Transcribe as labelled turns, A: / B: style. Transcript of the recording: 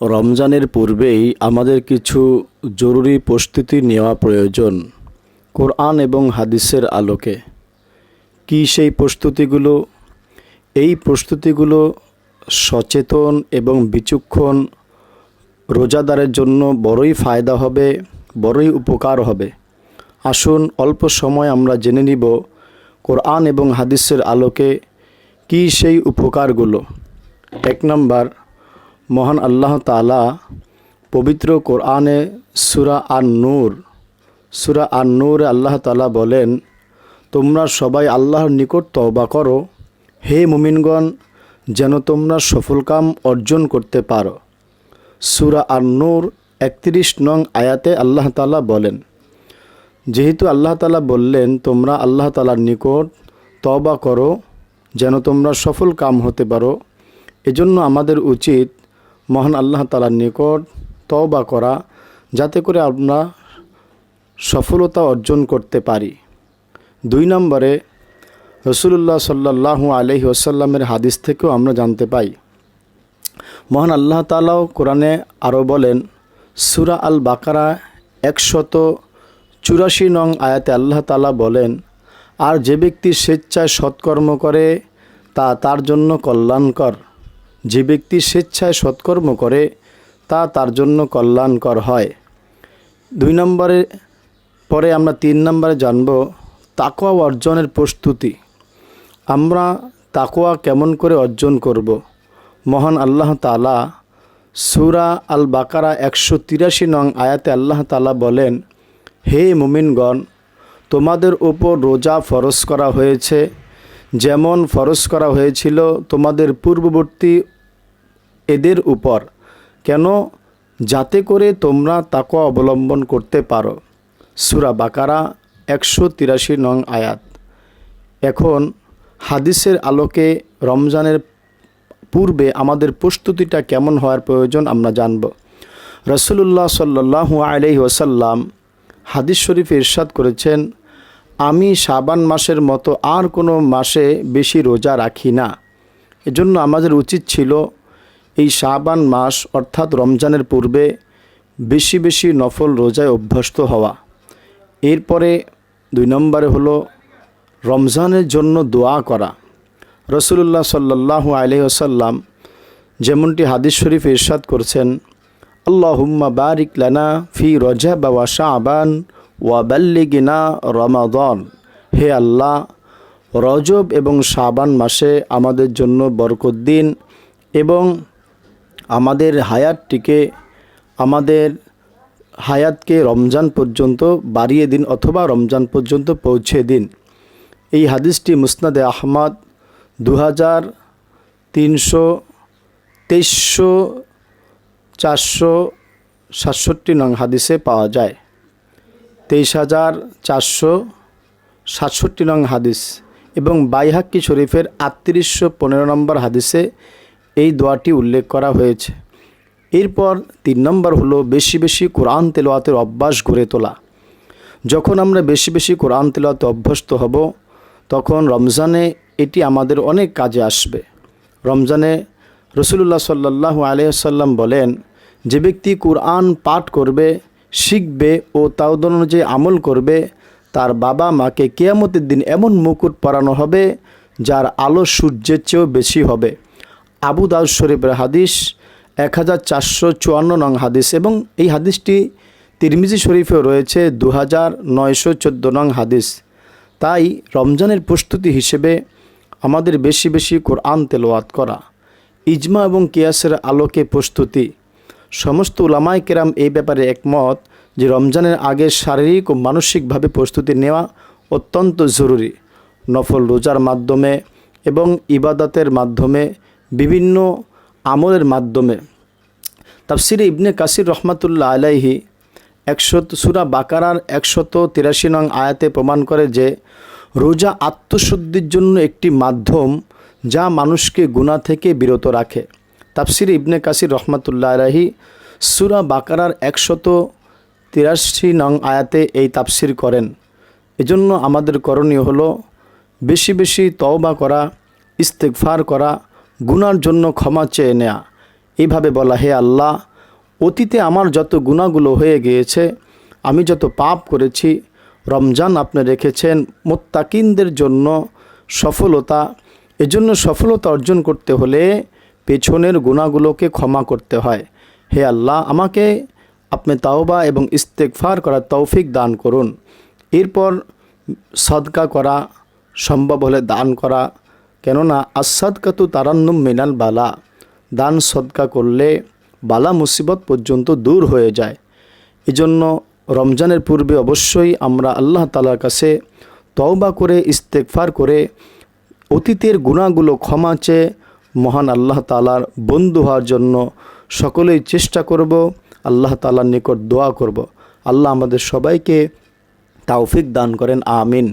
A: রমজানের পূর্বেই আমাদের কিছু জরুরি প্রস্তুতি নেওয়া প্রয়োজন, কোরআন এবং হাদিসের আলোকে। কী সেই প্রস্তুতিগুলো? এই প্রস্তুতিগুলো সচেতন এবং বিচক্ষণ, রোজাদারের জন্য বড়ই ফায়দা হবে, বড়ই উপকার হবে। আসুন অল্প সময় আমরা জেনে নিব কোরআন এবং হাদিসের আলোকে কী সেই উপকারগুলো। এক নম্বর মহান আল্লাহ তালা পবিত্র কোরআনে সুরা আর নূর সুরা আর নূরে আল্লাহ তালা বলেন, তোমরা সবাই আল্লাহর নিকট তওবা করো। হে মুমিনগণ, যেন তোমরা সফলকাম অর্জন করতে পারো। সুরা আর নূর একত্রিশ নং আয়াতে আল্লাহ তালা বলেন, যেহেতু আল্লাহ তালা বললেন, তোমরা আল্লাহ তালার নিকট তবা করো, যেন তোমরা সফল কাম হতে পারো। এজন্য আমাদের উচিত মহান আল্লাহ তালার নিকট তওবা করা, যাতে করে আমরা সফলতা অর্জন করতে পারি। দুই নম্বরে রসুল্লাহ সাল্লাহ আলহি ওসাল্লামের হাদিস থেকেও আমরা জানতে পাই। মহান আল্লাহ তালাও কোরআনে আরও বলেন, সুরা আল বাকারা একশত চুরাশি নং আয়াতে আল্লাহ তালা বলেন, আর যে ব্যক্তি স্বেচ্ছায় সৎকর্ম করে, তা তার জন্য কল্যাণকর। যে ব্যক্তি স্বেচ্ছায় সৎকর্ম করে, তা তার জন্য কল্যাণকর হয়। দুই নম্বরে, পরে আমরা তিন নম্বরে জানব তাকোয়া অর্জনের প্রস্তুতি। আমরা তাকোয়া কেমন করে অর্জন করব? মহান আল্লাহ তালা সুরা আল বাকারা একশো তিরাশি নং আয়াতে আল্লাহ তালা বলেন, হে মুমিনগণ, তোমাদের ওপর রোজা ফরজ করা হয়েছে। যেমন ফরজ করা হয়েছিল তোমাদের পূর্ববর্তী এদের উপর। কেন? যাতে করে তোমরা তাকওয়া অবলম্বন করতে পারো। সুরা বাকারা একশো তিরাশি নং আয়াত। এখন হাদিসের আলোকে রমজানের পূর্বে আমাদের প্রস্তুতিটা কেমন হওয়ার প্রয়োজন আমরা জানব। রসুল্লাহ সাল্লাহ আলহি ওসাল্লাম হাদিস শরীফ ইরশাদ করেছেন, আমি সাবান মাসের মতো আর কোনো মাসে বেশি রোজা রাখি না। এজন্য আমাদের উচিত ছিল এই শাবান মাস অর্থাৎ রমজানের পূর্বে বেশি বেশি নফল রোজায় অভ্যস্ত হওয়া। এরপরে দুই নম্বরে হলো রমজানের জন্য দোয়া করা। রসুল্লাহ সাল্লাহ আলহিহাসাল্লাম যেমনটি হাদিস শরীফ ইরশাদ করছেন, আল্লাহুম্মা বারিক লানা ফি রজা বা শাহবান ওয়া বাল্লিগিনা রমাদন। হে আল্লাহ, রজব এবং শাবান মাসে আমাদের জন্য বরকত দিন এবং আমাদের হায়াতটিকে, আমাদের হায়াতকে রমজান পর্যন্ত বাড়িয়ে দিন অথবা রমজান পর্যন্ত পৌঁছে দিন। এই হাদিসটি মুসনাদে আহমদ দু হাজার তিনশো তেইশশো চারশো সাতষট্টি নং হাদিসে পাওয়া যায়। তেইশ হাজার চারশো সাতষট্টি নং হাদিস এবং বাইহাক্কি শরীফের আটত্রিশশো পনেরো নম্বর হাদিসে এই দোয়াটি উল্লেখ করা হয়েছে। এরপর তিন নম্বর হলো বেশি বেশি কোরআন তেলোয়াতের অভ্যাস গড়ে তোলা। যখন আমরা বেশি বেশি কোরআন তেলোয়াতে অভ্যস্ত হব, তখন রমজানে এটি আমাদের অনেক কাজে আসবে। রমজানে রসুল্লাহ সাল্লাহ আলিয়াল্লাম বলেন, যে ব্যক্তি কোরআন পাঠ করবে, শিখবে ও তাওদ অনুযায়ী আমল করবে, তার বাবা মাকে কেয়ামতের দিন এমন মুকুট পরানো হবে, যার আলো সূর্যের চেয়েও বেশি হবে। আবু দাউদ শরীফের হাদিস এক হাজার চারশো চুয়ান্ন নং হাদিস এবং এই হাদিসটি তিরমিজি শরীফেও রয়েছে দু হাজার নয়শো চোদ্দ নং হাদিস। তাই রমজানের প্রস্তুতি হিসেবে আমাদের বেশি বেশি কোরআন তেলোয়াত করা, ইজমা এবং কিয়াসের আলোকে প্রস্তুতি। সমস্ত উলামায় কেরাম এই ব্যাপারে একমত যে রমজানের আগে শারীরিক ও মানসিকভাবে প্রস্তুতি নেওয়া অত্যন্ত জরুরি। নফল রোজার মাধ্যমে এবং ইবাদতের মাধ্যমে বিভিন্ন আমলের মাধ্যমে। তাফসিরে ইবনে কাসির রহমাতুল্লাহ আলাইহি একশত, সুরা বাকারার একশত তিরাশি নং আয়াতে প্রমাণ করে যে, রোজা আত্মশুদ্ধির জন্য একটি মাধ্যম যা মানুষকে গুণা থেকে বিরত রাখে। তাফসির ইবনে কাসির রহমাতুল্লাহ আলাহি সুরা বাকারার একশত তিরাশি নং আয়াতে এই তাফসির করেন। এজন্য আমাদের করণীয় হলো বেশি বেশি তওবা করা ইস্তেকফার করা গুনার জন্য ক্ষমা চেয়ে নেয়া। এইভাবে বলা, হে আল্লাহ, অতীতে আমার যত গুণাগুলো হয়ে গিয়েছে, আমি যত পাপ করেছি, রমজান আপনি রেখেছেন মোত্তাকিনদের জন্য সফলতা। এজন্য সফলতা অর্জন করতে হলে পেছনের গুণাগুলোকে ক্ষমা করতে হয়। হে আল্লাহ, আমাকে আপনি তাওবা এবং ইস্তেকফার করার তৌফিক দান করুন। এরপর সদকা করা সম্ভব হলে দান করা। কেননা আসাদকাতু তারান্নুম মিনাল বালা, দান সদকা করলে বালা মুসিবত পর্যন্ত দূর হয়ে যায়। এজন্য রমজানের পূর্বে অবশ্যই আমরা আল্লাহ তালার কাছে তওবা করে ইস্তেকফার করে অতীতের গুণাগুলো ক্ষমা চেয়ে মহান আল্লাহ তালার বন্ধু হওয়ার জন্য সকলেই চেষ্টা করব, আল্লাহ তালার নিকট দোয়া করব। আল্লাহ আমাদের সবাইকে তাওফিক দান করেন, আমিন।